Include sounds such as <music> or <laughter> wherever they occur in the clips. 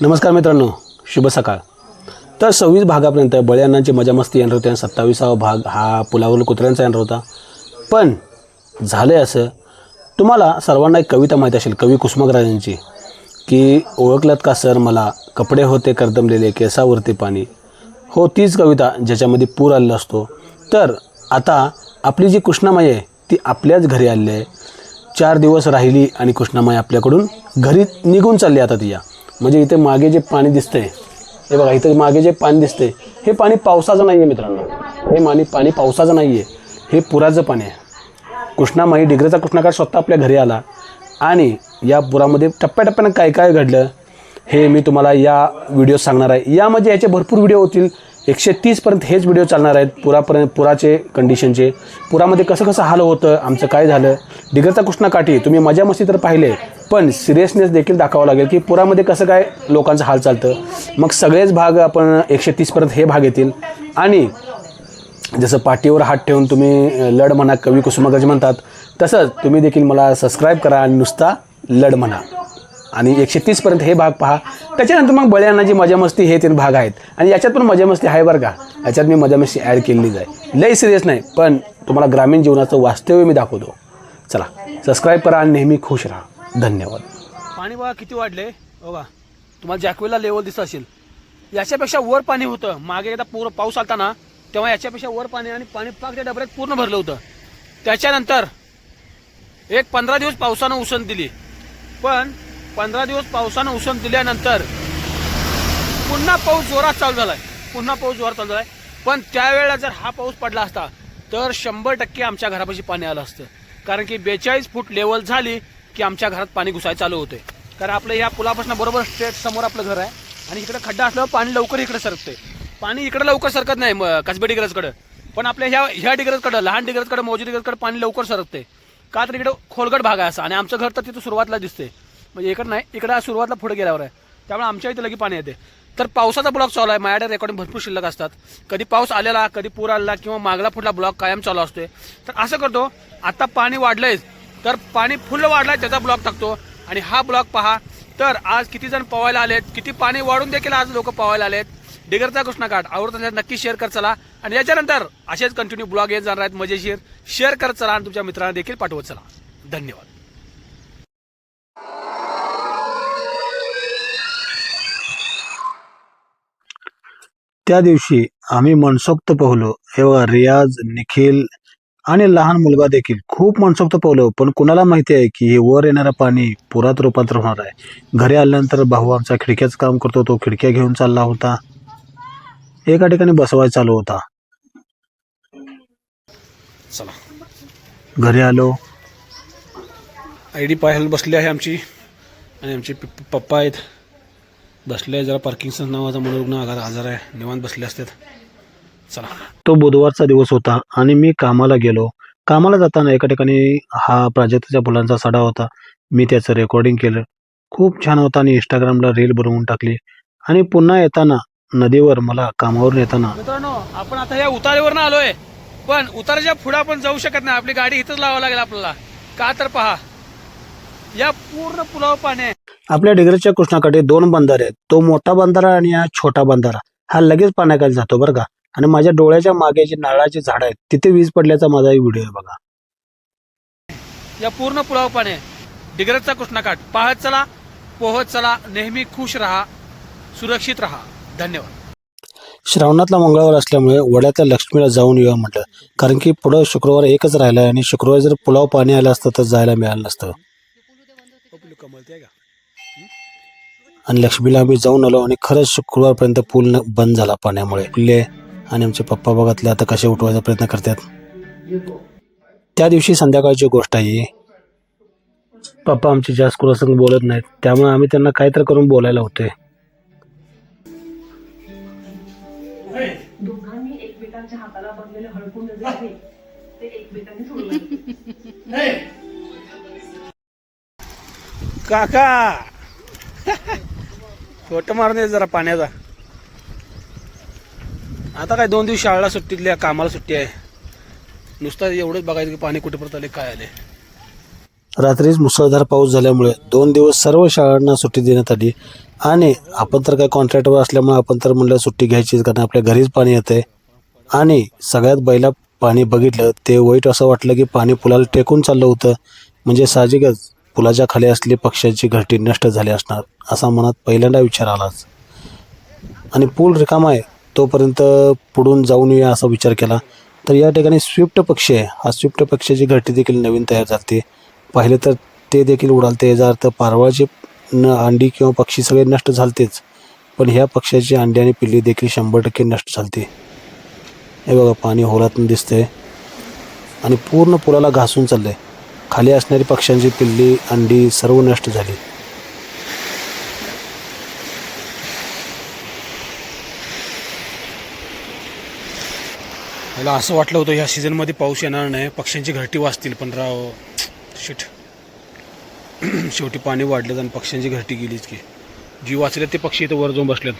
नमस्कार मित्रांनो शुभ सकाळ. तर सव्वीस भागापर्यंत बळ्यांची मजा मस्ती येणार होती आणि सत्तावीसावा भाग हा पुलावरील कुत्र्यांचा येणार होता. पण झालं आहे असं. तुम्हाला सर्वांना एक कविता माहीत असेल कवी कुसुमाग्रजांची की ओळखलात का सर मला? कपडे होते करदमलेले केसावरती पाणी. हो तीच कविता ज्याच्यामध्ये पूर आलेला असतो. तर आता आपली जी कृष्णामाई आहे ती आपल्याच घरी आलेली आहे. चार दिवस राहिली आणि कृष्णामाई आपल्याकडून घरी निघून चालली आता ती या. म्हणजे इथे मागे जे पाणी दिसतंय हे बघा इथे मागे जे पाणी दिसतंय हे पाणी पावसाचं नाही आहे मित्रांनो. हे माणी पाणी पावसाचं नाही आहे हे पुराचं पाणी आहे. कृष्णामाई डिग्रेचा कृष्णाकाठ स्वतः आपल्या घरी आला आणि या पुरामध्ये टप्प्याटप्प्यानं काय काय घडलं हे मी तुम्हाला या व्हिडिओ सांगणार आहे. यामध्ये याचे भरपूर व्हिडिओ होतील. एकशे तीसपर्यंत हेच व्हिडिओ चालणार आहेत. पुरापर्यंत पुराचे कंडिशनचे पुरामध्ये कसं कसं हाल होतं आमचं काय झालं? डिग्रता कृष्णा काठी तुम्ही मजा मस्ती तर पाहिले पण सिरियसनेस देखील दाखवावं लागेल की पुरामध्ये कसं काय लोकांचं हाल चालतं. मग सगळेच भाग आपण एकशे तीसपर्यंत हे भाग येतील. आणि जसं पाठीवर हात ठेवून तुम्ही लढ म्हणा कवी कुसुमाग्रज म्हणतात तसंच तुम्ही देखील मला सबस्क्राईब करा आणि नुसता लढ म्हणा. आणि एकशे तीसपर्यंत हे भाग पहा. त्याच्यानंतर मग बळ्यांनाची मजा मस्ती हे तीन भाग आहेत. आणि याच्यात पण मजा मस्ती आहे बरं का. याच्यात मी मजा मस्ती ॲड केलेलीच आहे. लय सिरियस नाही पण तुम्हाला ग्रामीण जीवनाचं वास्तव्य मी दाखवतो. चला सबस्क्राईब करा आणि नेहमी खुश राहा. धन्यवाद. पाणी बघा किती वाढले. बघा तुम्हाला जॅकवेला लेवल दिसत असेल. याच्यापेक्षा वर पाणी होतं. मागे एकदा पूर पाऊस आलता ना तेव्हा याच्यापेक्षा वर पाणी आणि पाणी पाक त्या डबऱ्यात पूर्ण भरलं होतं. त्याच्यानंतर एक पंधरा दिवस पावसानं उसंत दिली. पण पंधरा दिवस पावसानं उसण दिल्यानंतर पुन्हा पाऊस जोरात चालू झालाय. पुन्हा पाऊस जोरात चालू झालाय. पण त्यावेळेला जर हा पाऊस पडला असता तर शंभर टक्के आमच्या घरापाशी पाणी आलं असतं. कारण की बेचाळीस फूट लेवल झाली की आमच्या घरात पाणी घुसायला चालू होते. कारण आपलं या पुलापासून बरोबर स्ट्रेट समोर आपलं घर आहे. आणि इकडे खड्डा असल्यावर पाणी लवकर इकडे सरकते. पाणी इकडे लवकर सरकत नाही मग कसबे डिग्रजकडे. पण आपल्या ह्या ह्या डिग्रजकडे लहान डिग्रजकडे मोजी डिग्रजकडे पाणी लवकर सरकते. का तर इकडे खोलगट भाग आहे असा. आणि आमचं घर तर तिथं सुरुवातला दिसते म्हणजे इकडं नाही इकडं सुरुवातला पुढे गेल्यावर आहे. त्यामुळे आमच्या इथे लगे पाणी येते. तर पावसाचा ब्लॉक चालू आहे. माझ्याकडे रेकॉर्डिंग भरपूर शिल्लक असतात. कधी पाऊस आलेला कधी पूर आलेला किंवा मागला फुटला ब्लॉक कायम चालू असतोय. तर असं करतो आता पाणी वाढलंय. तर पाणी फुल वाढलाय त्याचा ब्लॉक टाकतो. आणि हा ब्लॉक पहा. तर आज किती जण पवायला आलेत किती पाणी वाढून देखील आज लोक पवायला आलेत. डिगरचा कृष्णाकाठ आवडत नक्की शेअर कर चला. आणि याच्यानंतर असेच कंटिन्यू ब्लॉग येत जाणार आहेत. मजेशीर. शेअर करत चला आणि तुमच्या मित्रांना देखील पाठवत चला. धन्यवाद. त्या दिवशी आम्ही मनसोक्त पोहलो. हे बघा रियाज निखिल आणि लहान मुलगा देखील खूप मनसोक्त पोहलो. पण कुणाला माहिती आहे की हे वर येणारं पाणी पुरात रूपांतर होणार आहे? घरी आल्यानंतर भाऊ आमचा खिडक्याचं काम करतो. तो खिडक्या घेऊन चालला होता. एका ठिकाणी बसवायचा चालू होता. घरी आलो. आय डी पाहायला बसली आहे आमची. आणि आमचे पप्पा आहेत. बसले जरा पार्किंगचं नावाचा मनोरुग्ण आजार आजार आहे. निवांत बसले असतात. चला. तो बुधवारचा दिवस होता आणि मी कामाला गेलो. कामाला जाताना एका ठिकाणी हा प्राजक्ताच्या फुलांचा सडा होता. मी त्याचं रेकॉर्डिंग केलं. खूप छान होता आणि इंस्टाग्रामला रील बनवून टाकली. आणि पुन्हा येताना नदीवर मला कामावरून येताना. मित्रांनो आपण आता या उतारेवर आलोय. पण उताराच्या पुढे आपण जाऊ शकत नाही. आपली गाडी इथंच लावावं लागेल आपल्याला. का तर पहा. या पूर्ण पुलावर पाणी आहे. आपल्या डिग्रजच्या कृष्णाकडे दोन बंधारे आहेत. तो मोठा बंधारा आणि हा छोटा बंधारा हा लगेच पाण्याखाली जातो बरं का? आणि माझ्या डोळ्याच्या मागे जी नारळाची झाड आहेत तिथे वीज पडल्याचा माझा व्हिडिओ आहे बघा. या पूर्ण पुलावर पाणी आहे. डिग्रजचा कृष्णाकाठ. पाहत चला पोहत चला नेहमी खुश राहा सुरक्षित राहा. धन्यवाद. श्रावणातला मंगळवार असल्यामुळे वड्यातल्या लक्ष्मीला जाऊन येऊया म्हटलं. कारण की पुढं शुक्रवार एकच राहिला आणि शुक्रवारी जर पुलाव पाणी आलं असतं तर जायला मिळालं नसतं. आणि लक्ष्मीला आम्ही जाऊन आलो आणि खरंच शुक्रवारपर्यंत पूल न- बंद झाला पाण्यामुळे. फुले आणि आमचे पप्पा बघतले आता कसे उठवायचा प्रयत्न करतात. त्या दिवशी संध्याकाळची गोष्ट आहे ही. पप्पा आमचे जास्त कुणासंग बोलत नाहीत. त्यामुळे आम्ही त्यांना काहीतरी करून बोलायला होते दोघांनी एकमेकांच्या हाताला बांधलेले हडकून जे आहे ते एकमेकांनी सोडले <laughs> काका. <laughs> फोटो मारून दे जरा पाण्याचा. आता काय दोन दिवस शाळेला सुट्टीतल्या कामाला सुट्टी आहे. नुसतं एवढंच बघायचं की पाणी कुठे परत आले काय आले रात्रीच मुसळधार पाऊस झाल्यामुळे दोन दिवस सर्व शाळांना सुट्टी देण्यात आली. आणि आपण तर काय कॉन्ट्रॅक्टवर असल्यामुळे आपण तर म्हणलं सुट्टी घ्यायचीच कारण आपल्या घरीच पाणी येते आणि सगळ्यात पहिला पाणी बघितलं ते वाईट असं वाटलं की पाणी पुलाला टेकून चाललं होतं. म्हणजे साहजिकच. पुलाच्या खाली असली पक्ष्याची घरटी नष्ट झाली असणार असा मनात पहिल्यांदा विचार आलाच. आणि पूल रिकामा आहे तोपर्यंत पुढून जाऊन येऊया असा विचार केला. तर या ठिकाणी स्विफ्ट पक्षी आहे. हा स्विफ्ट पक्ष्याची घरटी देखील नवीन तयार झाली. पाहिले तर ते देखील उडालते. याचा अर्थ पारवाची न अंडी किंवा पक्षी सगळे नष्ट झालतेच पण ह्या पक्ष्याची अंडी आणि पिल्ली देखील शंभर टक्के नष्ट झालते. हे बघा पाणी होलातून दिसतंय. आणि पूर्ण पुलाला घासून चाललंय. खाली असणारी पक्ष्यांची पिल्ली अंडी सर्व नष्ट झाली. मला असं वाटलं होतं ह्या सीझनमध्ये पाऊस येणार नाही पक्ष्यांची घरटी वाचतील पण राव शिट. शेवटी पाणी वाढलं आणि पक्ष्यांची घरटी गेलीच की. जी वाचल्यात ते पक्षी इथं वर जाऊन बसल्यात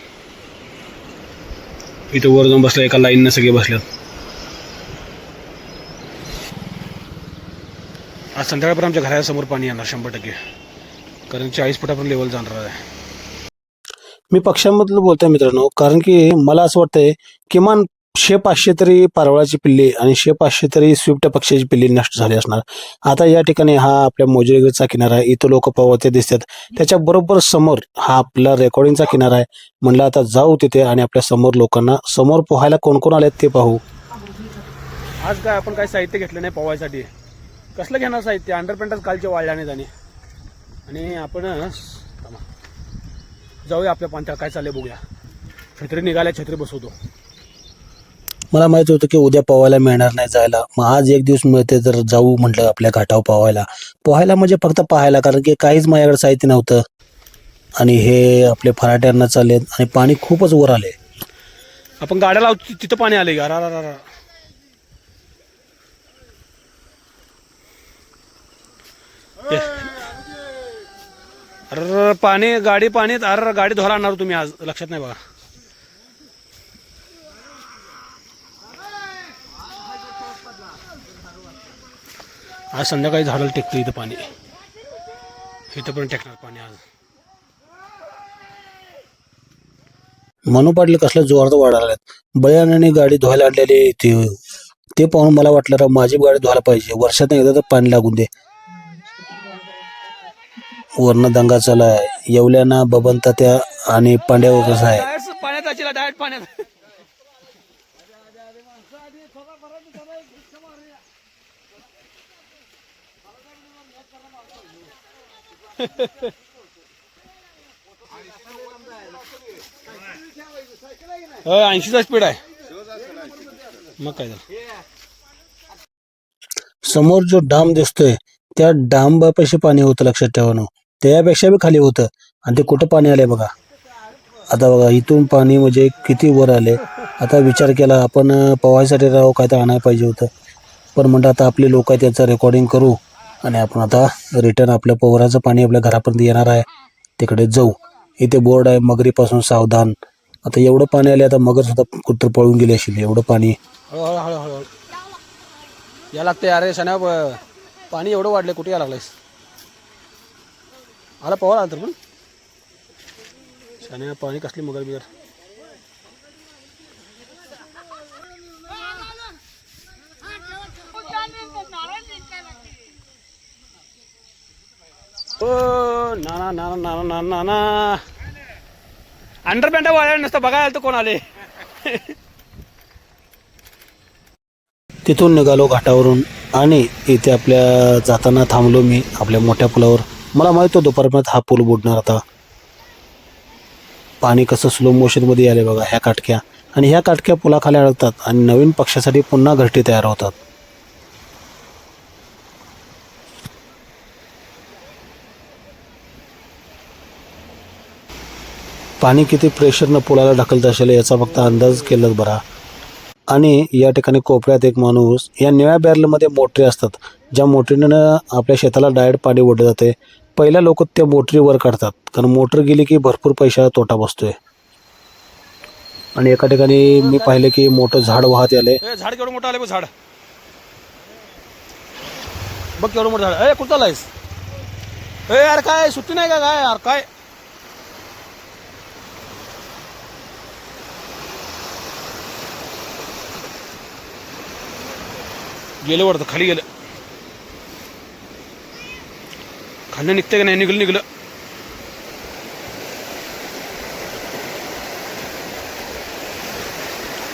इथं वर जाऊन बसल्या एका लाईननं सगळे बसल्यात. आज संध्याकाळपर्यंत आमच्या घरासमोर पाणी येणार शंभर टक्के. कारण चाळीस फुटापर्यंत लेवल जाणार आहे. मी पक्ष्यांबद्दल बोलतोय मित्रांनो कारण की मला असं वाटतंय किमान शे पाचशे तरी पारवळाची पिल्ली आणि शे पाचशे तरी स्विफ्ट पक्षीची पिल्ली नष्ट झाली असणार. आता या ठिकाणी हा आपल्या मोजरेगरचा किनारा आहे. इथं लोक पवते दिसतात. त्याच्या बरोबर समोर हा आपला रेकॉर्डिंगचा किनारा आहे. म्हणलं आता जाऊ तिथे आणि आपल्यासमोर लोकांना समोर पोहायला कोण कोण आलेत ते पाहू. आज काय आपण काय साहित्य घेतलं नाही पोवायसाठी कसलं घेणार साहित्य? अंडरपॅन्टच कालचे वाळल्या नाही आणि आपण. जाऊया आपल्या पांथ्या काय चाललंय बघूया. छत्री निघाल्या छत्री बसवतो. मला माहीत होतं की उद्या पोहायला मिळणार नाही जायला. मग आज एक दिवस मिळते तर जाऊ म्हटलं आपल्या घाटावर पोहायला. पोहायला म्हणजे फक्त पाहायला कारण की काहीच माझ्याकडे साहित्य नव्हतं. आणि हे आपले फराट्यांना चाललेत आणि पाणी खूपच वर आले आपण गाड्या लावतो तिथं पाणी आले अरा अरे पाणी गाडी पाणीत अरे गाडी धोरा आणणार तुम्ही आज. लक्षात नाही बघा. आज संध्याकाळी झाडाला टेकतं इथं पाणी. इथं पण टेकणार पाणी आज. मनू पाडले कसल्या जोरात वाढायला बळ्याने गाडी धुवायला आणलेली ते ते पाहून मला वाटलं माझी गाडी धुवायला पाहिजे. वर्षात एकदा तर पाणी लागून दे. वरनं दंगा चालाय येवल्याना बबनता त्या आणि पांड्यावर कसं आहे? पाण्यात असेल डायरेक्ट पाण्यात. ऐंशीचा स्पीड आहे. मग काय झालं? समोर जो डाम दिसतोय त्या डाम पैसे पाणी होतं लक्षात ठेवणं त्यापेक्षा बी खाली होतं. आणि ते कुठं पाणी आलंय बघा. आता बघा इथून पाणी म्हणजे किती वर आले आता विचार केला आपण पवायसाठी पोहायसाठी राहू काय तर आणायला पाहिजे होतं. पण म्हणलं आता आपले लोक आहेत त्याचं रेकॉर्डिंग करू. आणि आपण आता रिटर्न आपल्या पवराचं पाणी आपल्या घरापर्यंत येणार आहे. तिकडे जाऊ. इथे बोर्ड आहे मगरीपासून सावधान. आता एवढं पाणी आले आता मगर सुद्धा कुत्र पळून गेले असेल एवढं पाणी. हळूहळू हळूहळू. या लागते अरे सण्या पाणी एवढं वाढले कुठे या लागलंयस? आला पवार आला तर पण. सण्या पाणी कसली मगर बिगर. ओ नाना नाना नाना नाना नाना. अंडर पॅन्टा वाढायला नसतं बघायला तर कोण आले तिथून निघालो घाटावरून आणि इथे आपल्या जाताना थांबलो मी आपल्या मोठ्या पुलावर. मला माहीत होतं दुपारपर्यंत हा पूल बुडणार आता. पाणी कसं स्लो मोशनमध्ये आले बघा ह्या काटक्या. आणि ह्या काटक्या पुलाखाली अडकतात आणि नवीन पक्षासाठी पुन्हा घरटी तयार होतात. पाणी किती प्रेशरनं पुलाला ढकलत असेल याचा फक्त अंदाज केलाच बरा. आणि या ठिकाणी कोपऱ्यात एक माणूस या निळ्या बॅरलमध्ये मोटरी असतात. ज्या मोटरीनं आपल्या शेताला डायरेक्ट पाणी ओढलं जाते. पहिल्या लोक त्या मोटरीवर काढतात. कारण मोटर गेली की भरपूर पैशाला तोटा बसतोय. आणि एका ठिकाणी मी पाहिले की मोठं झाड वाहत आले झाड केवढं मोठं आलं झाड. बघ केवढं मोठं झाड. ए कुठं आलायस ए यार काय सुट्टी नाही का काय? यार काय? गेलं वाटतं खाली गेलं. खाली निघते का नाही? निघलं निघलं.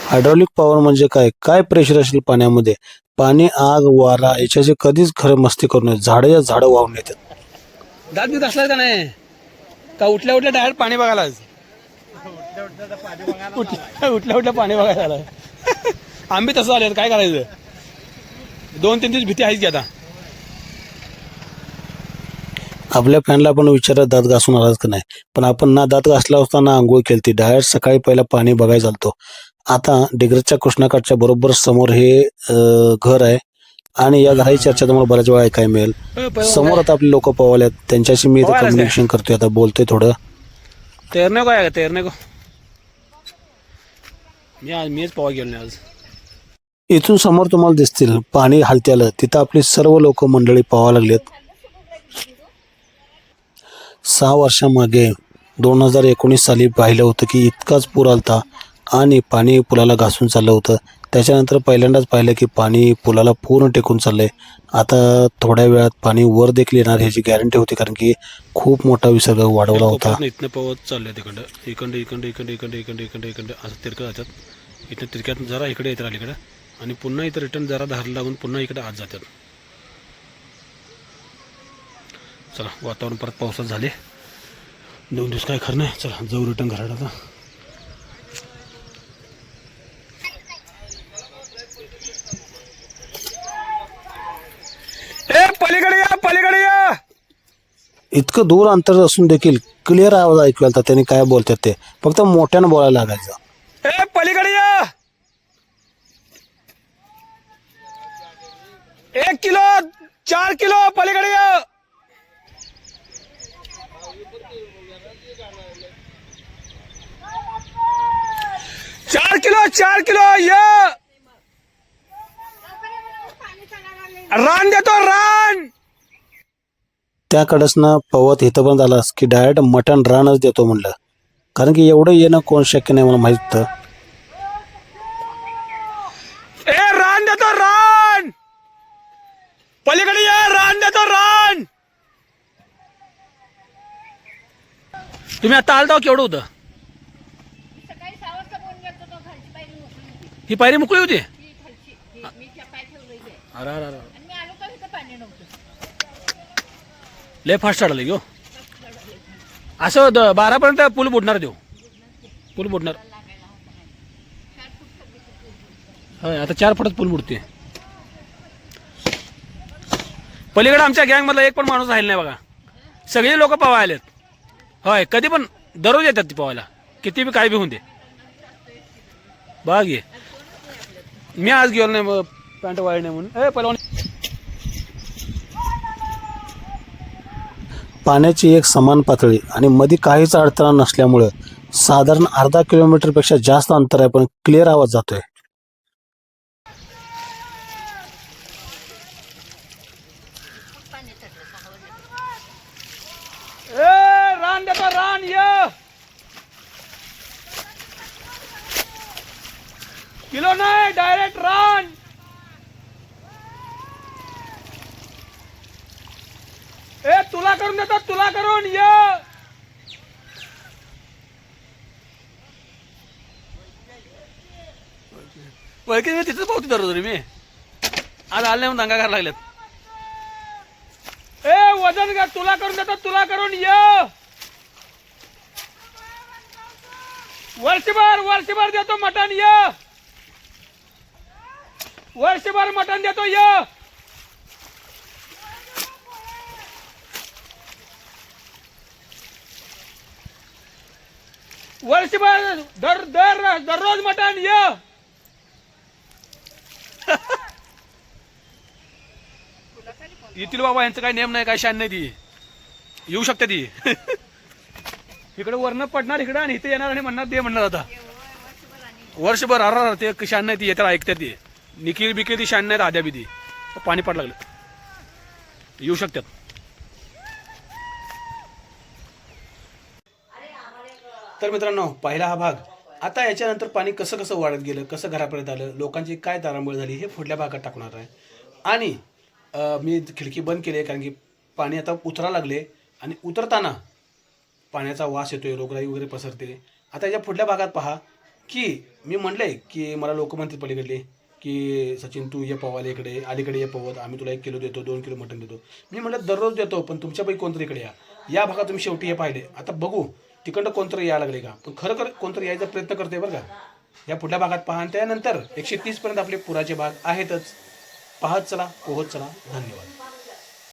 हायड्रॉलिक पॉवर म्हणजे काय? काय प्रेशर असेल पाण्यामध्ये? पाणी आग वारा याच्याशी कधीच खरं मस्ती करू नये. झाडं या झाडं वाहून येतात दात बीत असला का नाही? का उठल्या उठल्या डायरेक्ट पाणी बघायला उठल्या उठल्या उठल्या पाणी बघायला <laughs> आंबे तसं आले काय करायचं? दोन तीन दिवस भीती आहेच की आता. आपल्या फॅनला आपण विचारत दात घासून आलाच का नाही? पण आपण ना दात घासला असताना आंघोळ केली ती डायरेक्ट सकाळी पहिला पाणी बघायला चालतो. आता डिग्रजच्या कृष्णाकाठच्या बरोबर समोर हे घर आहे. आणि या घराची चर्चा तुम्हाला बऱ्याच वेळा ऐकायला मिळेल. समोर आता आपले लोक पवाल्यात त्यांच्याशी मी काय? कम्युनिकेशन करतोय. आता बोलतोय थोडं. तैरणे को आहे का तैरणे को मी आज मीच पवा गेलो नाही आज. इथून समोर तुम्हाला दिसतील. पाणी हलत्यालं. तिथं आपली सर्व लोक मंडळी पावा लागलेत. सहा वर्षामागे दोन हजार एकोणीस साली पाहिलं होतं की इतकाच पूर आलता आणि पाणी पुलाला घासून चाललं होतं. त्याच्यानंतर पहिल्यांदाच पाहिलं की पाणी पुलाला पूर्ण टेकून चाललंय. आता थोड्या वेळात पाणी वर देखील येणार ह्याची गॅरंटी होती कारण की खूप मोठा विसर्ग वाढवला होता. इथनं पवत आहे तिकडं. इकडं इकडं इकडं इकडं इकडं इकडं इकडं. असं तिरकं जातात. इथं तिरक्यात जरा इकडे येतात अलीकडं आणि पुन्हा इथं रिटर्न जरा धार लागून पुन्हा इकडे आत जातात. चला वातावरण परत पावसात झाले. दोन दिवस काय खरं नाही. चला जाऊ रिटर्न घरात आता. ए पलीकडे या पलीकडे या. इतकं दूर अंतर असून देखील क्लिअर आवाज ऐकू आलता त्यांनी काय बोलतात ते? फक्त मोठ्यानं बोलायला लागायचं. ए पलीकडे या. एक किलो चार किलो पलीकडे या. चार किलो या! रान देतो रान! त्याकडसनं पवत इथं पण झालास की डायरेक्ट मटण रानच देतो म्हणलं. कारण की एवढं येणं कोण शक्य नाही मला माहीत होतं. ए रान देतो रान! पलीकडे या रान देतो रान! तुम्ही आता आलता केवढं होतं सकाळी सहा वाजता फोन करतो तो खालची पायरी मोकळी होती ही पायरी मोकळी होती? अरे अरे अरे. लय फास्ट चढाले घेऊ हो. असं द- बारापर्यंत पूल बुडणार देऊ पूल बुडणार. होय आता चार फुटात पूल बुडते पलीकडे आमच्या गँगमधला एक पण माणूस राहिला नाही बघा. सगळे लोक पवायला आलेत. होय कधी पण दररोज येतात ती पवायला. किती बी काय बी होऊन दे. बघ ये. मी आज गेलो नाही मग पॅन्ट वाढ नाही म्हणून. ए पहिला पाण्याची एक समान पातळी आणि मध्ये काहीच अडथळा नसल्यामुळं साधारण अर्धा किलोमीटरपेक्षा जास्त अंतर आहे पण क्लिअर आवाज जातोय. रान देतो रान ये! किलो नाही डायरेक्ट रन ए तुला करून देतो तुला करून ये. वळकी मी तिथं पावती धरतो रे मी. आज आले म्हणून दंगा करायला लागल्यात ए वजन घ्या तुला करून देतो तुला करून ये. वर्षभर वर्षभर देतो मटण ये. वर्षभर मटण देतो ये! वर्षभर दर दर दररोज मटण ये! येतील बाबा यांचं काही नेम नाही काय शान नाही ती. येऊ शकते ती. <laughs> इकडे वरनं पडणार इकडे आणि इथे येणार आणि म्हणणार ते म्हणणार आता. वर्षभर अर ते शान नाही ती येतात ऐकतात ती. निखिल बिखिल दिशा नाही आद्या बिधी पाणी पड लागलं. येऊ शकतात. तर मित्रांनो पहिला हा भाग. आता याच्यानंतर पाणी कसं कसं वाढत गेलं कसं घरापर्यंत आलं लोकांची काय तारांबळ झाली हे पुढल्या भागात टाकणार आहे. आणि मी खिडकी बंद केली आहे कारण की पाणी आता उतरा लागले. आणि उतरताना पाण्याचा वास येतोय रोगराई वगैरे पसरते. आता याच्या पुढल्या भागात पहा की मी म्हटलं आहे की मला लोकमंत्री म्हणतील की सचिन तू ये पवाल इकडे अलीकडे ये पवत आम्ही तुला एक किलो देतो दोन किलो मटण देतो. मी म्हटलं दररोज देतो पण तुमच्यापैकी कोणतरी इकडे या. या भागात तुम्ही शेवटी हे पाहिले. आता बघू तिकडं कोणतरी यायला लागले का? पण खरं खरं कोणतरी यायचा प्रयत्न करते बरं का? या पुढल्या भागात पहा आणि त्यानंतर एकशे तीसपर्यंत आपले पुराचे भाग आहेतच. पाहत चला पोहत चला. धन्यवाद.